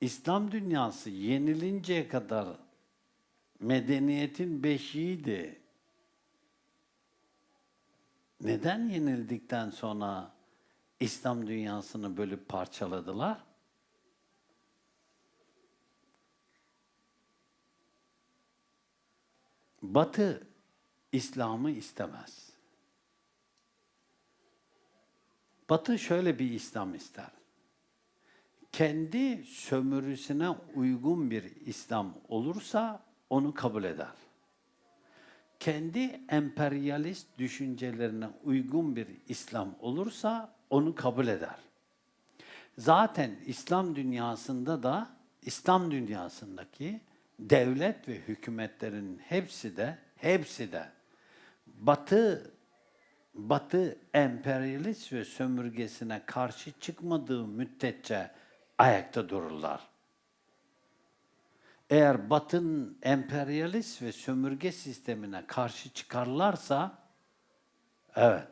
İslam dünyası yenilinceye kadar medeniyetin beşiğiydi. Neden yenildikten sonra İslam dünyasını bölüp parçaladılar? Batı İslam'ı istemez. Batı şöyle bir İslam ister. Kendi sömürüsüne uygun bir İslam olursa onu kabul eder. Kendi emperyalist düşüncelerine uygun bir İslam olursa onu kabul eder. Zaten İslam dünyasında da İslam dünyasındaki devlet ve hükümetlerin hepsi de hepsi de Batı Batı emperyalist ve sömürgesine karşı çıkmadığı müddetçe ayakta dururlar. Eğer Batı'nın emperyalist ve sömürge sistemine karşı çıkarlarsa, evet,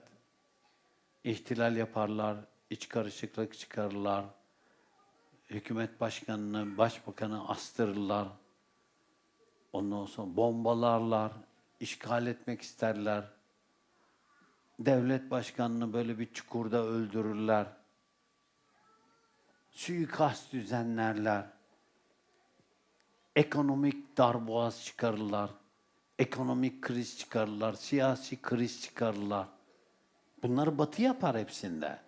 ihtilal yaparlar, iç karışıklık çıkarırlar, hükümet başkanını, başbakanı astırırlar, ondan sonra bombalarlar, işgal etmek isterler, devlet başkanını böyle bir çukurda öldürürler, suikast düzenlerler, ekonomik darboğaz çıkarırlar, ekonomik kriz çıkarırlar, siyasi kriz çıkarırlar. Bunları Batı yapar hepsinde.